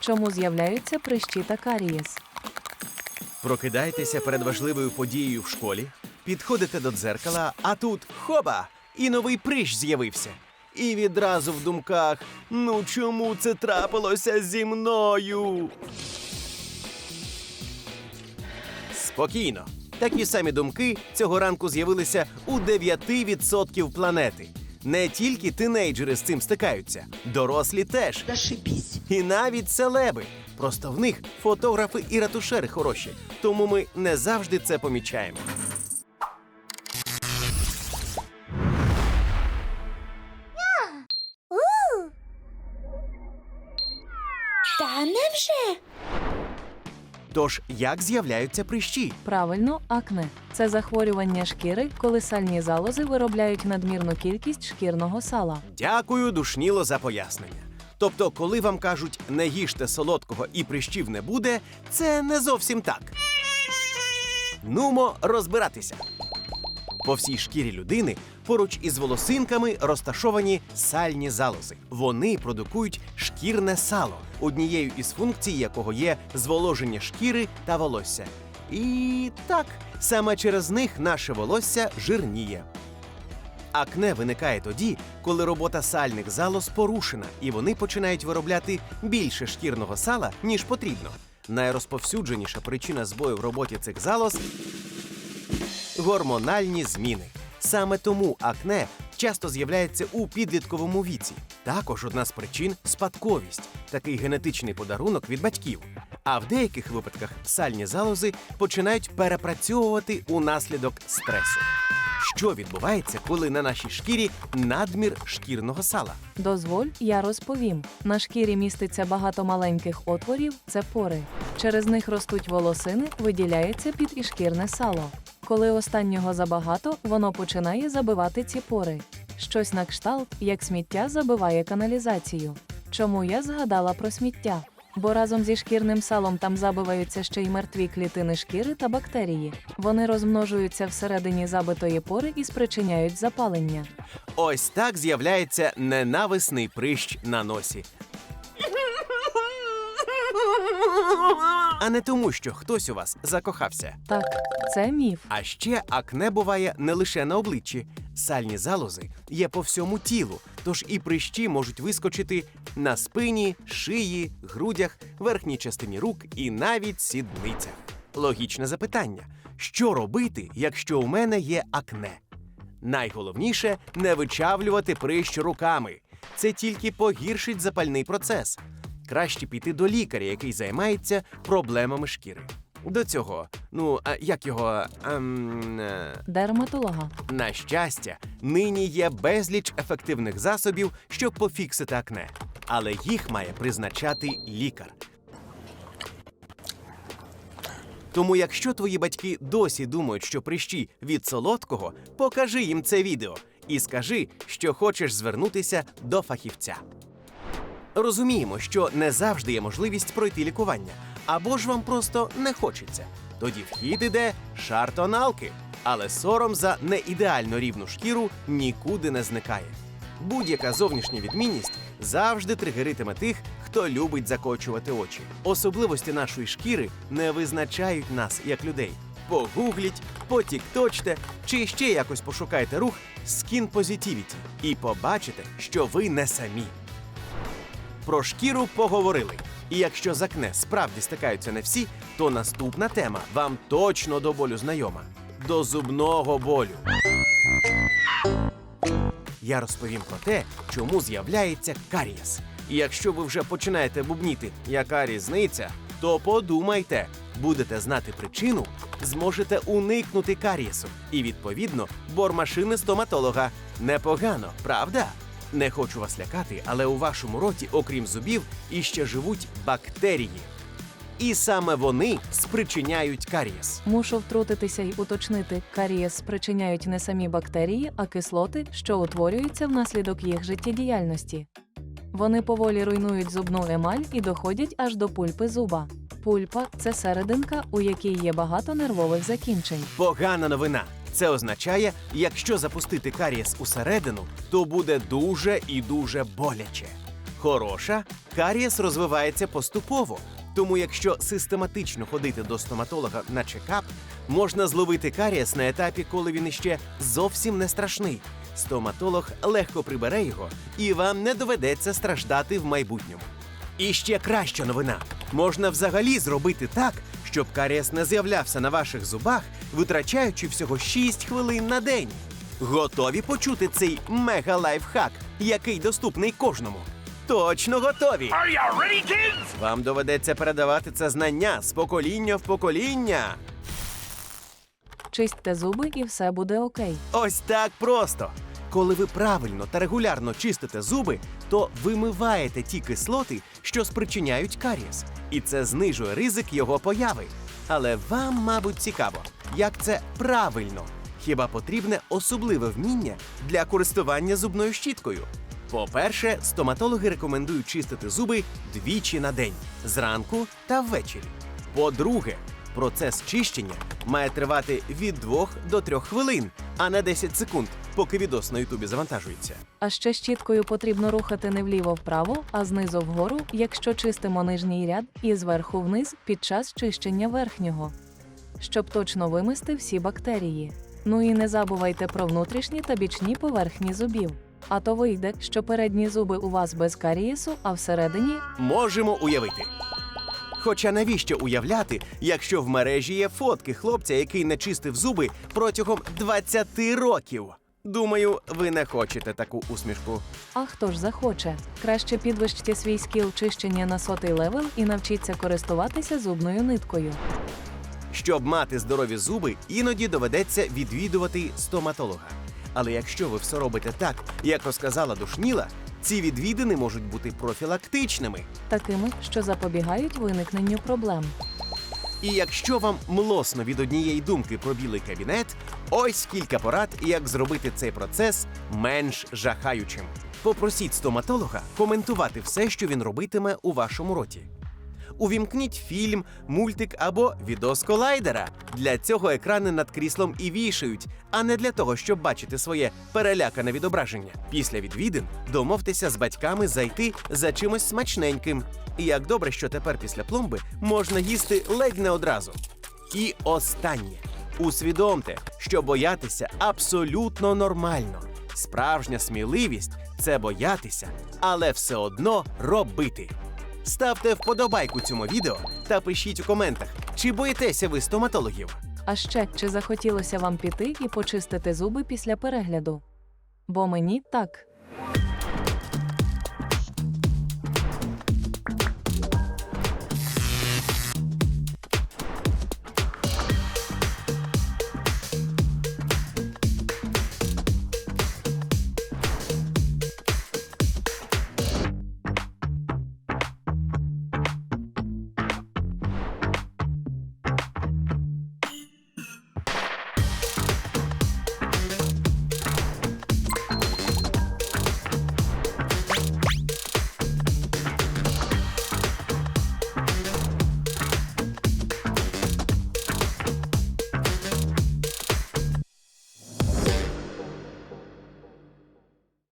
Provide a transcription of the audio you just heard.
Чому з'являються прищі та карієс? Прокидаєтеся перед важливою подією в школі, підходите до дзеркала, а тут хоба! І новий прищ з'явився. І відразу в думках: ну чому це трапилося зі мною? Спокійно. Такі самі думки цього ранку з'явилися у 9% планети. Не тільки тинейджери з цим стикаються, дорослі теж. Зашибісь. І навіть селеби. Просто в них фотографи і ратушери хороші, тому ми не завжди це помічаємо. Тож, як з'являються прищі? Правильно, акне це захворювання шкіри, коли сальні залози виробляють надмірну кількість шкірного сала. Дякую, душніло, за пояснення. Тобто, коли вам кажуть не їжте солодкого і прищів не буде, це не зовсім так. Нумо розбиратися. По всій шкірі людини поруч із волосинками розташовані сальні залози. Вони продукують шкірне сало, однією із функцій якого є зволоження шкіри та волосся. І так, саме через них наше волосся жирніє. Акне виникає тоді, коли робота сальних залоз порушена, і вони починають виробляти більше шкірного сала, ніж потрібно. Найрозповсюдженіша причина збою в роботі цих залоз гормональні зміни. Саме тому акне часто з'являється у підлітковому віці. Також одна з причин спадковість, такий генетичний подарунок від батьків. А в деяких випадках сальні залози починають перепрацьовувати унаслідок стресу. Що відбувається, коли на нашій шкірі надмір шкірного сала? Дозволь, я розповім. На шкірі міститься багато маленьких отворів це пори. Через них ростуть волосини, виділяється під і шкірне сало. Коли останнього забагато, воно починає забивати ці пори. Щось на кшталт, як сміття забиває каналізацію. Чому я згадала про сміття? Бо разом зі шкірним салом там забиваються ще й мертві клітини шкіри та бактерії. Вони розмножуються всередині забитої пори і спричиняють запалення. Ось так з'являється ненависний прищ на носі. А не тому, що хтось у вас закохався. Так, це міф. А ще акне буває не лише на обличчі. Сальні залози є по всьому тілу, тож і прищі можуть вискочити на спині, шиї, грудях, верхній частині рук і навіть сідницях. Логічне запитання: що робити, якщо у мене є акне? Найголовніше не вичавлювати прищ руками. Це тільки погіршить запальний процес. Краще піти до лікаря, який займається проблемами шкіри. До цього, ну а як його. Ем, е, Дерматолога. на щастя, нині є безліч ефективних засобів, щоб пофіксити акне, але їх має призначати лікар. Тому, якщо твої батьки досі думають, що прищі від солодкого, покажи їм це відео і скажи, що хочеш звернутися до фахівця. Розуміємо, що не завжди є можливість пройти лікування, або ж вам просто не хочеться. Тоді вхід іде шар тоналки, але сором за неідеально рівну шкіру нікуди не зникає. Будь-яка зовнішня відмінність завжди тригеритиме тих, хто любить закочувати очі. Особливості нашої шкіри не визначають нас як людей. Погугліть, потікточте чи ще якось пошукайте рух Skin Positivity і побачите, що ви не самі. Про шкіру поговорили. І якщо з акне справді стикаються не всі, то наступна тема вам точно до болю знайома до зубного болю. Я розповім про те, чому з'являється карієс. І якщо ви вже починаєте бубніти, яка різниця, то подумайте, будете знати причину, зможете уникнути карієсу. І відповідно бормашини стоматолога. Непогано, правда? Не хочу вас лякати, але у вашому роті, окрім зубів, іще живуть бактерії. І саме вони спричиняють карієс. Мушу втрутитися й уточнити, карієс спричиняють не самі бактерії, а кислоти, що утворюються внаслідок їх життєдіяльності. Вони поволі руйнують зубну емаль і доходять аж до пульпи зуба. Пульпа це серединка, у якій є багато нервових закінчень. Погана новина. Це означає, якщо запустити карієс усередину, то буде дуже і дуже боляче. Хороша карієс розвивається поступово. Тому, якщо систематично ходити до стоматолога на чекап, можна зловити карієс на етапі, коли він іще зовсім не страшний. Стоматолог легко прибере його, і вам не доведеться страждати в майбутньому. І ще краща новина: можна взагалі зробити так, щоб карієс не з'являвся на ваших зубах, витрачаючи всього 6 хвилин на день. Готові почути цей мега лайфхак, який доступний кожному? Точно готові! Are you ready, kids? Вам доведеться передавати це знання з покоління в покоління. Чистьте зуби і все буде окей. Ось так просто. Коли ви правильно та регулярно чистите зуби, то вимиваєте ті кислоти, що спричиняють карієс, і це знижує ризик його появи. Але вам, мабуть, цікаво, як це правильно. Хіба потрібне особливе вміння для користування зубною щіткою? По-перше, стоматологи рекомендують чистити зуби двічі на день зранку та ввечері. По-друге, процес чищення має тривати від 2 до 3 хвилин, а не 10 секунд, поки відос на Ютубі завантажується. А ще щіткою потрібно рухати не вліво-вправо, а знизу вгору, якщо чистимо нижній ряд, і зверху вниз під час чищення верхнього, щоб точно вимести всі бактерії. Ну і не забувайте про внутрішні та бічні поверхні зубів. А то вийде, що передні зуби у вас без карієсу, а всередині Можемо уявити. Хоча навіщо уявляти, якщо в мережі є фотки хлопця, який не чистив зуби протягом 20 років? Думаю, ви не хочете таку усмішку. А хто ж захоче? Краще підвищте свій скіл чищення на сотий левел і навчіться користуватися зубною ниткою. Щоб мати здорові зуби, іноді доведеться відвідувати стоматолога. Але якщо ви все робите так, як розказала душніла, ці відвідини можуть бути профілактичними. такими, що запобігають виникненню проблем. І якщо вам млосно від однієї думки про білий кабінет, ось кілька порад, як зробити цей процес менш жахаючим. Попросіть стоматолога коментувати все, що він робитиме у вашому роті. Увімкніть фільм, мультик або відос колайдера. Для цього екрани над кріслом і вішають, а не для того, щоб бачити своє перелякане відображення. Після відвідин домовтеся з батьками зайти за чимось смачненьким. І як добре, що тепер після пломби можна їсти ледь не одразу. І останнє. Усвідомте, що боятися абсолютно нормально. Справжня сміливість це боятися, але все одно робити. Ставте вподобайку цьому відео та пишіть у коментах, чи боїтеся ви стоматологів. А ще чи захотілося вам піти і почистити зуби після перегляду? Бо мені так.